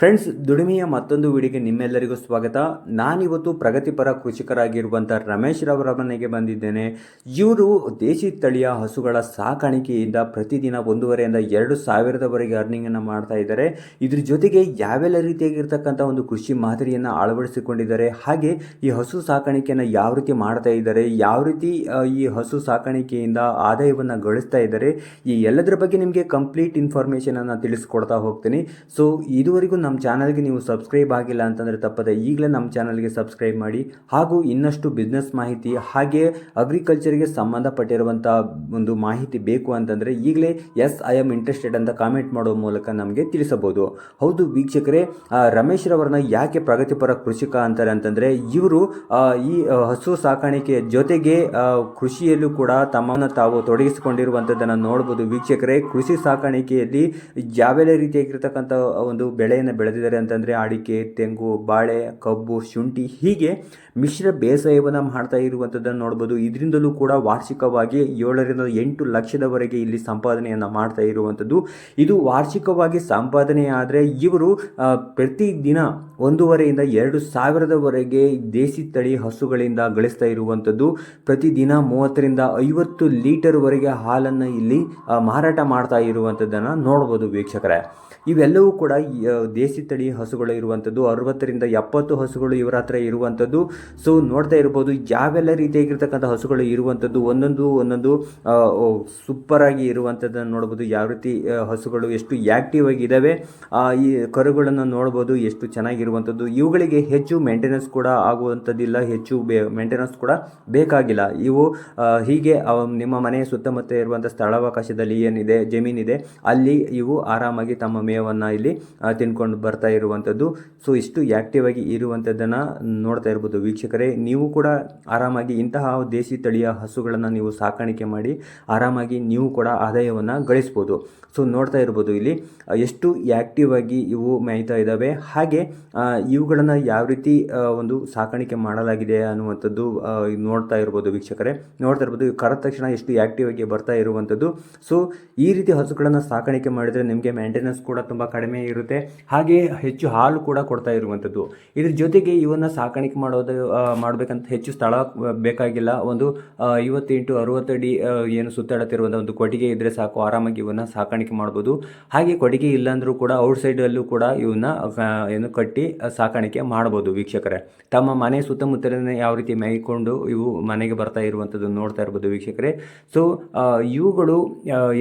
Friends ದುಡಿಮೆಯ ಮತ್ತೊಂದು ವಿಡಿಯೋಗೆ ನಿಮ್ಮೆಲ್ಲರಿಗೂ ಸ್ವಾಗತ. ನಾನಿವತ್ತು ಪ್ರಗತಿಪರ ಕೃಷಿಕರಾಗಿರುವಂಥ ರಮೇಶ್ ರವರ ಮನೆಗೆ ಬಂದಿದ್ದೇನೆ. ಇವರು ದೇಶಿ ತಳಿಯ ಹಸುಗಳ ಸಾಕಾಣಿಕೆಯಿಂದ ಪ್ರತಿದಿನ ಒಂದೂವರೆಯಿಂದ ಎರಡು ಸಾವಿರದವರೆಗೆ ಅರ್ನಿಂಗನ್ನು ಮಾಡ್ತಾ ಇದ್ದಾರೆ. ಇದ್ರ ಜೊತೆಗೆ ಯಾವೆಲ್ಲ ರೀತಿಯಾಗಿರ್ತಕ್ಕಂಥ ಒಂದು ಕೃಷಿ ಮಾದರಿಯನ್ನು ಅಳವಡಿಸಿಕೊಂಡಿದ್ದಾರೆ, ಹಾಗೆ ಈ ಹಸು ಸಾಕಾಣಿಕೆಯನ್ನು ಯಾವ ರೀತಿ ಮಾಡ್ತಾ ಇದ್ದಾರೆ, ಯಾವ ರೀತಿ ಈ ಹಸು ಸಾಕಾಣಿಕೆಯಿಂದ ಆದಾಯವನ್ನು ಗಳಿಸ್ತಾ ಇದ್ದಾರೆ, ಈ ಎಲ್ಲದರ ಬಗ್ಗೆ ನಿಮಗೆ ಕಂಪ್ಲೀಟ್ ಇನ್ಫಾರ್ಮೇಷನನ್ನು ತಿಳಿಸ್ಕೊಡ್ತಾ ಹೋಗ್ತೀನಿ. ಸೊ ಇದುವರೆಗೂ ನಮ್ಮ ಚಾನಲ್ಗೆ ನೀವು ಸಬ್ಸ್ಕ್ರೈಬ್ ಆಗಿಲ್ಲ ಅಂತಂದರೆ ತಪ್ಪದೆ ಈಗಲೇ ನಮ್ಮ ಚಾನಲ್ಗೆ ಸಬ್ಸ್ಕ್ರೈಬ್ ಮಾಡಿ. ಹಾಗೂ ಇನ್ನಷ್ಟು ಬಿಸ್ನೆಸ್ ಮಾಹಿತಿ ಹಾಗೆ ಅಗ್ರಿಕಲ್ಚರ್ಗೆ ಸಂಬಂಧಪಟ್ಟಿರುವಂಥ ಒಂದು ಮಾಹಿತಿ ಬೇಕು ಅಂತಂದರೆ ಈಗಲೇ ಎಸ್ ಐ ಆಮ್ ಇಂಟ್ರೆಸ್ಟೆಡ್ ಅಂತ ಕಾಮೆಂಟ್ ಮಾಡುವ ಮೂಲಕ ನಮಗೆ ತಿಳಿಸಬಹುದು. ಹೌದು ವೀಕ್ಷಕರೇ ರಮೇಶ್ ರವರನ್ನ ಯಾಕೆ ಪ್ರಗತಿಪರ ಕೃಷಿಕ ಅಂತಾರೆ ಅಂತಂದರೆ ಇವರು ಈ ಹಸು ಸಾಕಾಣಿಕೆ ಜೊತೆಗೆ ಕೃಷಿಯಲ್ಲೂ ಕೂಡ ತಮ್ಮನ್ನು ತಾವು ತೊಡಗಿಸಿಕೊಂಡಿರುವಂಥದ್ದನ್ನು ನೋಡ್ಬೋದು ವೀಕ್ಷಕರೇ. ಕೃಷಿ ಸಾಕಾಣಿಕೆಯಲ್ಲಿ ಯಾವೆಲ್ಲ ರೀತಿಯಾಗಿರ್ತಕ್ಕಂಥ ಒಂದು ಬೆಳೆಯನ್ನು ಬೆಳೆದಿದ್ದಾರೆ ಅಂತಂದರೆ ಅಡಿಕೆ ತೆಂಗು, ಬಾಳೆ, ಕಬ್ಬು, ಶುಂಠಿ ಹೀಗೆ ಮಿಶ್ರ ಬೇಸಾಯವನ್ನು ಮಾಡ್ತಾ ಇರುವಂಥದ್ದನ್ನು ನೋಡ್ಬೋದು. ಇದರಿಂದಲೂ ಕೂಡ ವಾರ್ಷಿಕವಾಗಿ ಏಳರಿಂದ ಎಂಟು ಲಕ್ಷದವರೆಗೆ ಇಲ್ಲಿ ಸಂಪಾದನೆಯನ್ನು ಮಾಡ್ತಾ ಇರುವಂಥದ್ದು. ಇದು ವಾರ್ಷಿಕವಾಗಿ ಸಂಪಾದನೆ ಆದರೆ ಇವರು ಪ್ರತಿ ಪ್ರತಿದಿನ ಒಂದೂವರೆಯಿಂದ ಎರಡು ಸಾವಿರದವರೆಗೆ ದೇಸಿ ತಳಿ ಹಸುಗಳಿಂದ ಗಳಿಸ್ತಾ ಇರುವಂಥದ್ದು. ಪ್ರತಿದಿನ ಮೂವತ್ತರಿಂದ ಐವತ್ತು ಲೀಟರ್ವರೆಗೆ ಹಾಲನ್ನು ಇಲ್ಲಿ ಮಾರಾಟ ಮಾಡ್ತಾ ಇರುವಂಥದ್ದನ್ನು ನೋಡ್ಬೋದು ವೀಕ್ಷಕರೇ. ಇವೆಲ್ಲವೂ ಕೂಡ ದೇಸಿ ತಳಿ ಹಸುಗಳು ಇರುವಂಥದ್ದು ಅರವತ್ತರಿಂದ ಎಪ್ಪತ್ತು ಹಸುಗಳು ಇವರ ಹತ್ರ ಇರುವಂಥದ್ದು. ಸೊ ನೋಡ್ತಾ ಇರ್ಬೋದು ಯಾವೆಲ್ಲ ರೀತಿಯಾಗಿರ್ತಕ್ಕಂಥ ಹಸುಗಳು ಇರುವಂಥದ್ದು ಒಂದೊಂದು ಒಂದೊಂದು ಸೂಪರ್ ಆಗಿ ಇರುವಂಥದ್ದನ್ನು ನೋಡ್ಬೋದು ಯಾವ ರೀತಿ ಹಸುಗಳು ಎಷ್ಟು ಆ್ಯಕ್ಟಿವ್ ಆಗಿ ಇದ್ದಾವೆ ಆ, ಈ ಕರುಗಳನ್ನು ನೋಡ್ಬೋದು ಎಷ್ಟು ಚೆನ್ನಾಗಿರುವಂಥದ್ದು. ಇವುಗಳಿಗೆ ಹೆಚ್ಚು ಮೇಂಟೆನೆನ್ಸ್ ಕೂಡ ಆಗುವಂಥದ್ದಿಲ್ಲ ಹೆಚ್ಚು ಬೇ ಮೇಂಟೆನೆನ್ಸ್ ಕೂಡ ಬೇಕಾಗಿಲ್ಲ. ಇವು ಹೀಗೆ ನಿಮ್ಮ ಮನೆಯ ಸುತ್ತಮುತ್ತ ಇರುವಂಥ ಸ್ಥಳಾವಕಾಶದಲ್ಲಿ ಏನಿದೆ ಜಮೀನಿದೆ ಅಲ್ಲಿ ಇವು ಆರಾಮಾಗಿ ತಮ್ಮ ಮೇವನ್ನು ಇಲ್ಲಿ ಆ, ಬರ್ತಾ ಇರುವಂಥದ್ದು. ಸೊ ಇಷ್ಟು ಆ್ಯಕ್ಟಿವ್ ಆಗಿ ಇರುವಂಥದ್ದನ್ನು ನೋಡ್ತಾ ಇರ್ಬೋದು ವೀಕ್ಷಕರೇ. ನೀವು ಕೂಡ ಆರಾಮಾಗಿ ಇಂತಹ ದೇಸಿ ತಳಿಯ ಹಸುಗಳನ್ನು ನೀವು ಸಾಕಾಣಿಕೆ ಮಾಡಿ ಆರಾಮಾಗಿ ನೀವು ಕೂಡ ಆದಾಯವನ್ನು ಗಳಿಸ್ಬೋದು. ಸೊ ನೋಡ್ತಾ ಇರ್ಬೋದು ಇಲ್ಲಿ, ಎಷ್ಟು ಆ್ಯಕ್ಟಿವ್ ಆಗಿ ಇವು ಮೇಯ್ತಾ ಇದ್ದಾವೆ ಹಾಗೆ ಇವುಗಳನ್ನು ಯಾವ ರೀತಿ ಒಂದು ಸಾಕಾಣಿಕೆ ಮಾಡಲಾಗಿದೆ ಅನ್ನುವಂಥದ್ದು ನೋಡ್ತಾ ಇರ್ಬೋದು ವೀಕ್ಷಕರೇ. ನೋಡ್ತಾ ಇರ್ಬೋದು ಕರ ಕರೆದ ತಕ್ಷಣ ಎಷ್ಟು ಆ್ಯಕ್ಟಿವ್ ಆಗಿ ಬರ್ತಾ ಇರುವಂಥದ್ದು. ಸೊ ಈ ರೀತಿ ಹಸುಗಳನ್ನು ಸಾಕಾಣಿಕೆ ಮಾಡಿದರೆ ನಿಮಗೆ ಮೇಂಟೆನೆನ್ಸ್ ಕೂಡ ತುಂಬ ಕಡಿಮೆ ಇರುತ್ತೆ. ಹಾಗೆ ಹೆಚ್ಚು ಹಾಲು ಕೂಡ ಕೊಡ್ತಾ ಇರುವಂಥದ್ದು. ಇದ್ರ ಜೊತೆಗೆ ಇವನ್ನ ಸಾಕಾಣಿಕೆ ಮಾಡೋದು ಮಾಡಬೇಕಂತ ಹೆಚ್ಚು ಸ್ಥಳ ಬೇಕಾಗಿಲ್ಲ. ಒಂದು ಐವತ್ತೆಂಟು, ಅರುವತ್ತು ಅಡಿ ಏನು ಸುತ್ತಾಡುತ್ತಿರುವಂಥ ಒಂದು ಕೊಟ್ಟಿಗೆ ಇದ್ದರೆ ಸಾಕು. ಆರಾಮಾಗಿ ಇವನ್ನ ಸಾಕಾಣಿಕೆ ಮಾಡ್ಬೋದು. ಹಾಗೆ ಕೊಟ್ಟಿಗೆ ಇಲ್ಲಾಂದರೂ ಕೂಡ ಔಟ್ ಸೈಡಲ್ಲೂ ಕೂಡ ಇವನ್ನ ಏನು ಕಟ್ಟಿ ಸಾಕಾಣಿಕೆ ಮಾಡ್ಬೋದು ವೀಕ್ಷಕರೇ. ತಮ್ಮ ಮನೆ ಸುತ್ತಮುತ್ತಲಿನ ಯಾವ ರೀತಿ ಮೇಯ್ಕೊಂಡು ಇವು ಮನೆಗೆ ಬರ್ತಾ ಇರುವಂಥದ್ದು ನೋಡ್ತಾ ಇರ್ಬೋದು ವೀಕ್ಷಕರೇ. ಸೊ ಇವುಗಳು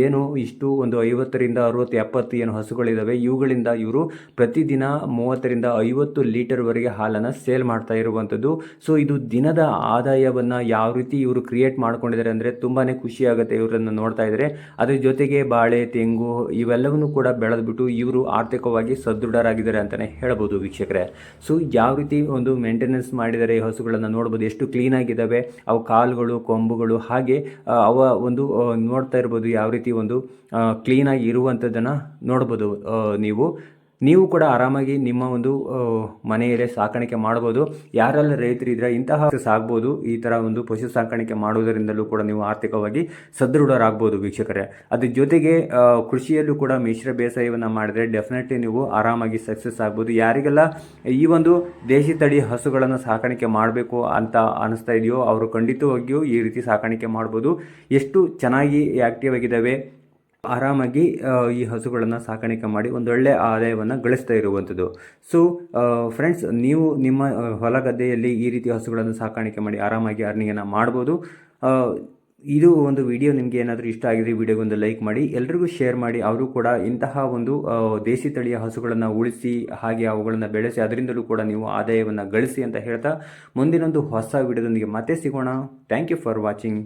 ಏನು ಇಷ್ಟು ಒಂದು ಐವತ್ತರಿಂದ ಅರುವತ್ತು, ಎಪ್ಪತ್ತು ಏನು ಹಸುಗಳಿದ್ದಾವೆ ಇವುಗಳಿಂದ ಇವರು ಪ್ರತಿದಿನ ಮೂವತ್ತರಿಂದ ಐವತ್ತು ಲೀಟರ್ವರೆಗೆ ಹಾಲನ್ನು ಸೇಲ್ ಮಾಡ್ತಾ ಇರುವಂಥದ್ದು. ಸೊ ಇದು ದಿನದ ಆದಾಯವನ್ನು ಯಾವ ರೀತಿ ಇವರು ಕ್ರಿಯೇಟ್ ಮಾಡ್ಕೊಂಡಿದ್ದಾರೆ ಅಂದರೆ ತುಂಬಾ ಖುಷಿ ಆಗುತ್ತೆ ಇವರನ್ನು ನೋಡ್ತಾ ಇದ್ದಾರೆ ಅದರ ಜೊತೆಗೆ ಬಾಳೆ, ತೆಂಗು ಇವೆಲ್ಲವನ್ನು ಕೂಡ ಬೆಳೆದ್ಬಿಟ್ಟು ಇವರು ಆರ್ಥಿಕವಾಗಿ ಸದೃಢರಾಗಿದ್ದಾರೆ ಅಂತಲೇ ಹೇಳ್ಬೋದು ವೀಕ್ಷಕರೇ. ಸೊ ಯಾವ ರೀತಿ ಒಂದು ಮೇಂಟೆನೆನ್ಸ್ ಮಾಡಿದ್ದಾರೆ ಈ ಹಸುಗಳನ್ನು ನೋಡ್ಬೋದು. ಎಷ್ಟು ಕ್ಲೀನಾಗಿದ್ದಾವೆ ಅವು ಕಾಲುಗಳು, ಕೊಂಬುಗಳು ಹಾಗೆ ಅವ ಒಂದು ನೋಡ್ತಾ ಇರ್ಬೋದು ಯಾವ ರೀತಿ ಒಂದು ಕ್ಲೀನಾಗಿ ಇರುವಂಥದ್ದನ್ನು ನೋಡ್ಬೋದು ನೀವು. ನೀವು ಕೂಡ ಆರಾಮಾಗಿ ನಿಮ್ಮ ಒಂದು ಮನೆಯಲ್ಲೇ ಸಾಕಾಣಿಕೆ ಮಾಡ್ಬೋದು. ಯಾರೆಲ್ಲ ರೈತರಿದ್ರೆ ಇಂತಹ ಸಾಗ್ಬೋದು ಈ ಥರ ಒಂದು ಪಶು ಸಾಕಾಣಿಕೆ ಮಾಡುವುದರಿಂದಲೂ ಕೂಡ ನೀವು ಆರ್ಥಿಕವಾಗಿ ಸದೃಢರಾಗ್ಬೋದು ವೀಕ್ಷಕರೇ. ಅದ್ರ ಜೊತೆಗೆ ಕೃಷಿಯಲ್ಲೂ ಕೂಡ ಮಿಶ್ರ ಬೇಸಾಯವನ್ನು ಮಾಡಿದರೆ ಡೆಫಿನೆಟ್ಲಿ ನೀವು ಆರಾಮಾಗಿ ಸಕ್ಸಸ್ ಆಗ್ಬೋದು. ಯಾರಿಗೆಲ್ಲ ಈ ಒಂದು ದೇಶಿ ತಳಿ ಹಸುಗಳನ್ನು ಸಾಕಾಣಿಕೆ ಮಾಡಬೇಕು ಅಂತ ಅನಿಸ್ತಾ ಇದೆಯೋ, ಅವರು ಖಂಡಿತವಾಗಿಯೂ ಈ ರೀತಿ ಸಾಕಾಣಿಕೆ ಮಾಡ್ಬೋದು. ಎಷ್ಟು ಚೆನ್ನಾಗಿ ಆ್ಯಕ್ಟಿವ್ ಆಗಿದ್ದಾವೆ ಆರಾಮಾಗಿ ಈ ಹಸುಗಳನ್ನು ಸಾಕಾಣಿಕೆ ಮಾಡಿ ಒಂದೊಳ್ಳೆ ಆದಾಯವನ್ನು ಗಳಿಸ್ತಾ ಇರುವಂಥದ್ದು ಸೊ ಫ್ರೆಂಡ್ಸ್ ನೀವು ನಿಮ್ಮ ಹೊಲ ಗದ್ದೆಯಲ್ಲಿ ಈ ರೀತಿ ಹಸುಗಳನ್ನು ಸಾಕಾಣಿಕೆ ಮಾಡಿ ಆರಾಮಾಗಿ ಅರ್ನಿಂಗನ್ನು ಮಾಡ್ಬೋದು. ಇದು ಒಂದು ವಿಡಿಯೋ ನಿಮಗೆ ಏನಾದರೂ ಇಷ್ಟ ಆಗಿದ್ರೆ ವಿಡಿಯೋಗೆ ಒಂದು ಲೈಕ್ ಮಾಡಿ. ಎಲ್ರಿಗೂ ಶೇರ್ ಮಾಡಿ. ಅವರು ಕೂಡ ಇಂತಹ ಒಂದು ದೇಸಿ ತಳಿಯ ಹಸುಗಳನ್ನು ಉಳಿಸಿ, ಹಾಗೆ ಅವುಗಳನ್ನು ಬೆಳೆಸಿ, ಅದರಿಂದಲೂ ಕೂಡ ನೀವು ಆದಾಯವನ್ನು ಗಳಿಸಿ ಅಂತ ಹೇಳ್ತಾ ಮುಂದಿನೊಂದು ಹೊಸ ವಿಡಿಯೋದೊಂದಿಗೆ ಮತ್ತೆ ಸಿಗೋಣ. Thank you for watching